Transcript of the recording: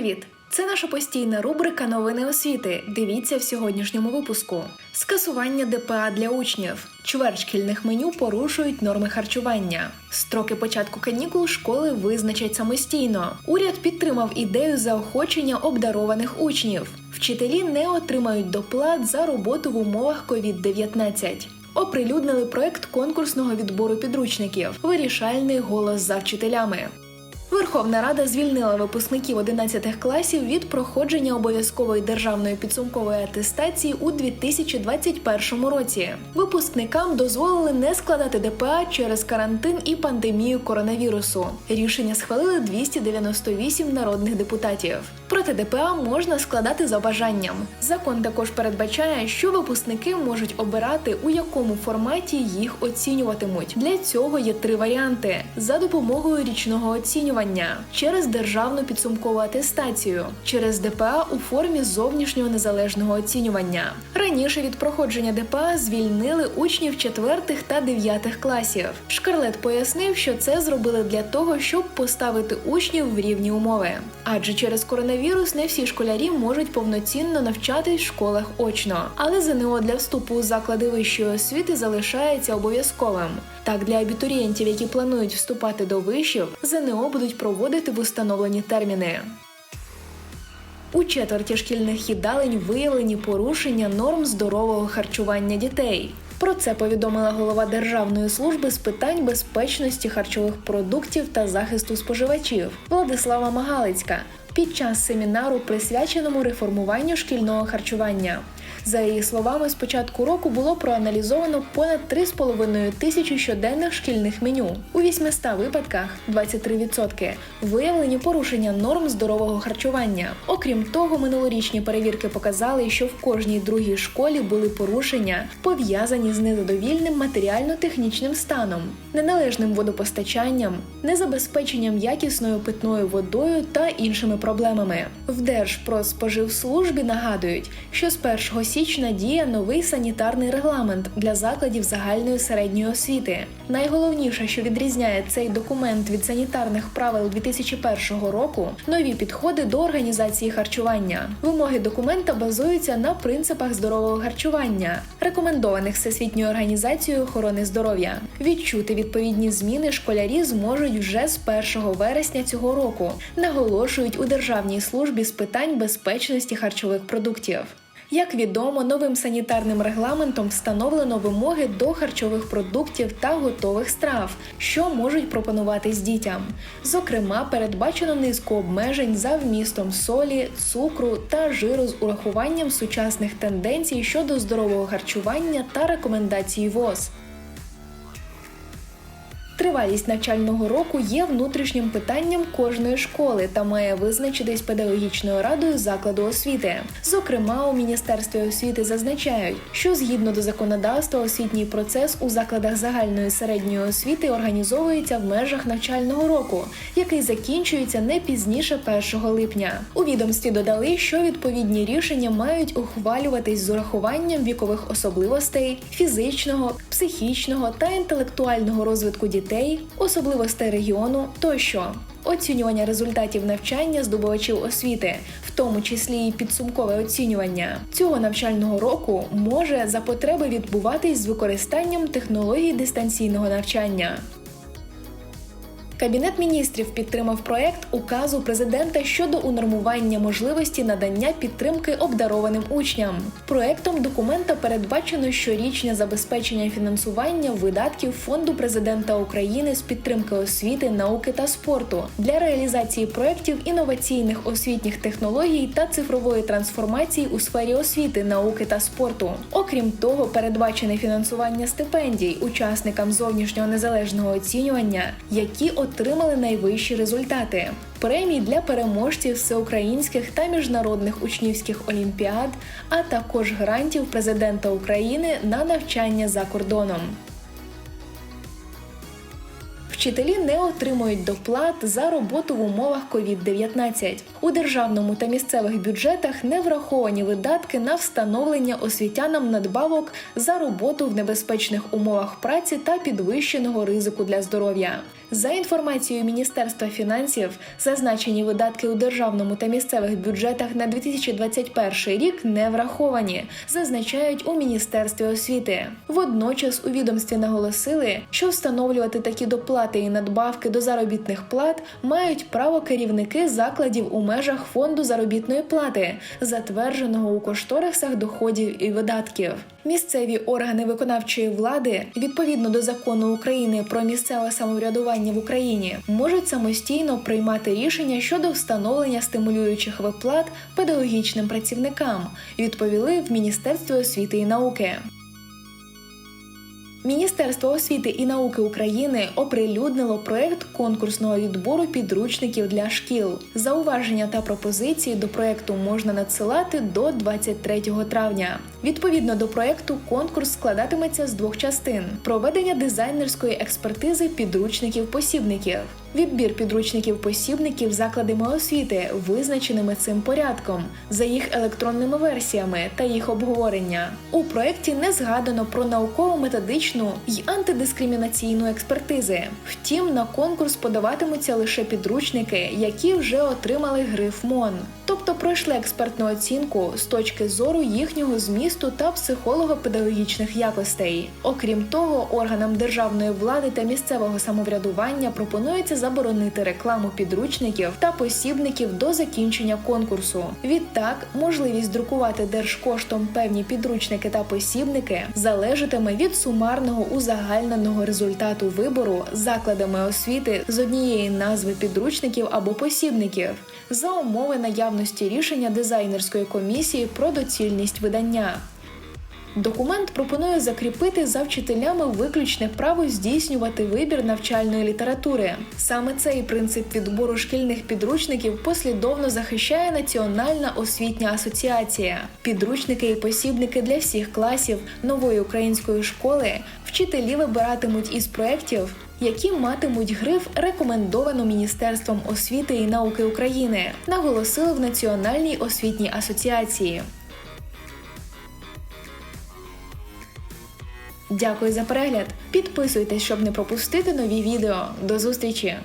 привіт! Це наша постійна рубрика Новини освіти. Дивіться в сьогоднішньому випуску: скасування ДПА для учнів, чверть шкільних меню порушують норми харчування. Строки початку канікул школи визначать самостійно. Уряд підтримав ідею заохочення обдарованих учнів. Вчителі не отримають доплат за роботу в умовах COVID-19. Оприлюднили проект конкурсного відбору підручників Вирішальний голос за вчителями. Верховна Рада звільнила випускників 11 класів від проходження обов'язкової державної підсумкової атестації у 2021 році. Випускникам дозволили не складати ДПА через карантин і пандемію коронавірусу. Рішення схвалили 298 народних депутатів. Проте ДПА можна складати за бажанням. Закон також передбачає, що випускники можуть обирати, у якому форматі їх оцінюватимуть. Для цього є три варіанти: за допомогою річного оцінювання, через державну підсумкову атестацію, через ДПА у формі зовнішнього незалежного оцінювання. Раніше від проходження ДПА звільнили учнів 4 та 9 класів. Шкарлет пояснив, що це зробили для того, щоб поставити учнів в рівні умови. Адже через коронавірус не всі школярі можуть повноцінно навчатись в школах очно, але ЗНО для вступу у заклади вищої освіти залишається обов'язковим. Так, для абітурієнтів, які планують вступати до вишів, ЗНО будуть проводити в установлені терміни. У четверті шкільних їдалень виявлені порушення норм здорового харчування дітей. Про це повідомила голова Державної служби з питань безпечності харчових продуктів та захисту споживачів Владислава Магалицька під час семінару, присвяченому реформуванню шкільного харчування. За її словами, з початку року було проаналізовано понад 3,5 тисячі щоденних шкільних меню. У 800 випадках 23% виявлені порушення норм здорового харчування. Окрім того, минулорічні перевірки показали, що в кожній другій школі були порушення, пов'язані з незадовільним матеріально-технічним станом, неналежним водопостачанням, незабезпеченням якісною питною водою та іншими проблемами. В Держпродспоживслужбі нагадують, що з 1 січня діє новий санітарний регламент для закладів загальної середньої освіти. Найголовніше, що відрізняє цей документ від санітарних правил 2001 року, нові підходи до організації харчування. Вимоги документа базуються на принципах здорового харчування, рекомендованих Всесвітньою організацією охорони здоров'я. Відчути відповідні зміни школярі зможуть вже з 1 вересня цього року, наголошують у Державній службі з питань безпечності харчових продуктів. Як відомо, новим санітарним регламентом встановлено вимоги до харчових продуктів та готових страв, що можуть пропонуватись дітям. Зокрема, передбачено низку обмежень за вмістом солі, цукру та жиру з урахуванням сучасних тенденцій щодо здорового харчування та рекомендацій ВОЗ. Тривалість навчального року є внутрішнім питанням кожної школи та має визначитись педагогічною радою закладу освіти. Зокрема, у міністерстві освіти зазначають, що згідно до законодавства освітній процес у закладах загальної середньої освіти організовується в межах навчального року, який закінчується не пізніше 1 липня. У відомстві додали, що відповідні рішення мають ухвалюватись з урахуванням вікових особливостей, фізичного, психічного та інтелектуального розвитку дітей дітей, особливостей регіону тощо. Оцінювання результатів навчання здобувачів освіти, в тому числі і підсумкове оцінювання цього навчального року може за потреби відбуватись з використанням технологій дистанційного навчання. Кабінет міністрів підтримав проект указу президента щодо унормування можливості надання підтримки обдарованим учням. Проектом документа передбачено щорічне забезпечення фінансування видатків фонду президента України з підтримки освіти, науки та спорту для реалізації проєктів інноваційних освітніх технологій та цифрової трансформації у сфері освіти, науки та спорту. Окрім того, передбачене фінансування стипендій учасникам зовнішнього незалежного оцінювання, які отримали найвищі результати. Премій для переможців всеукраїнських та міжнародних учнівських олімпіад, а також грантів президента України на навчання за кордоном. Вчителі не отримують доплат за роботу в умовах COVID-19. У державному та місцевих бюджетах не враховані видатки на встановлення освітянам надбавок за роботу в небезпечних умовах праці та підвищеного ризику для здоров'я. За інформацією Міністерства фінансів, зазначені видатки у державному та місцевих бюджетах на 2021 рік не враховані, зазначають у Міністерстві освіти. Водночас у відомстві наголосили, що встановлювати такі доплати і надбавки до заробітних плат мають право керівники закладів у межах фонду заробітної плати, затвердженого у кошторисах доходів і видатків. Місцеві органи виконавчої влади, відповідно до закону України про місцеве самоврядування в Україні, можуть самостійно приймати рішення щодо встановлення стимулюючих виплат педагогічним працівникам, відповіли в Міністерстві освіти і науки. Міністерство освіти і науки України оприлюднило проект конкурсного відбору підручників для шкіл. Зауваження та пропозиції до проекту можна надсилати до 23 травня. Відповідно до проекту, конкурс складатиметься з двох частин: проведення дизайнерської експертизи підручників посібників. Відбір підручників посібників закладами освіти, визначеними цим порядком, за їх електронними версіями та їх обговорення. У проєкті не згадано про науково-методичну й антидискримінаційну експертизи. Втім, на конкурс подаватимуться лише підручники, які вже отримали гриф МОН, тобто пройшли експертну оцінку з точки зору їхнього змісту та психолого-педагогічних якостей. Окрім того, органам державної влади та місцевого самоврядування пропонується заборонити рекламу підручників та посібників до закінчення конкурсу. Відтак, можливість друкувати держкоштом певні підручники та посібники залежатиме від сумарного узагальненого результату вибору закладами освіти з однієї назви підручників або посібників за умови наявності рішення дизайнерської комісії про доцільність видання. Документ пропонує закріпити за вчителями виключне право здійснювати вибір навчальної літератури. Саме цей принцип відбору шкільних підручників послідовно захищає Національна освітня асоціація. Підручники і посібники для всіх класів нової української школи вчителі вибиратимуть із проєктів, які матимуть гриф рекомендовано Міністерством освіти і науки України, наголосили в Національній освітній асоціації. Дякую за перегляд. Підписуйтесь, щоб не пропустити нові відео. До зустрічі!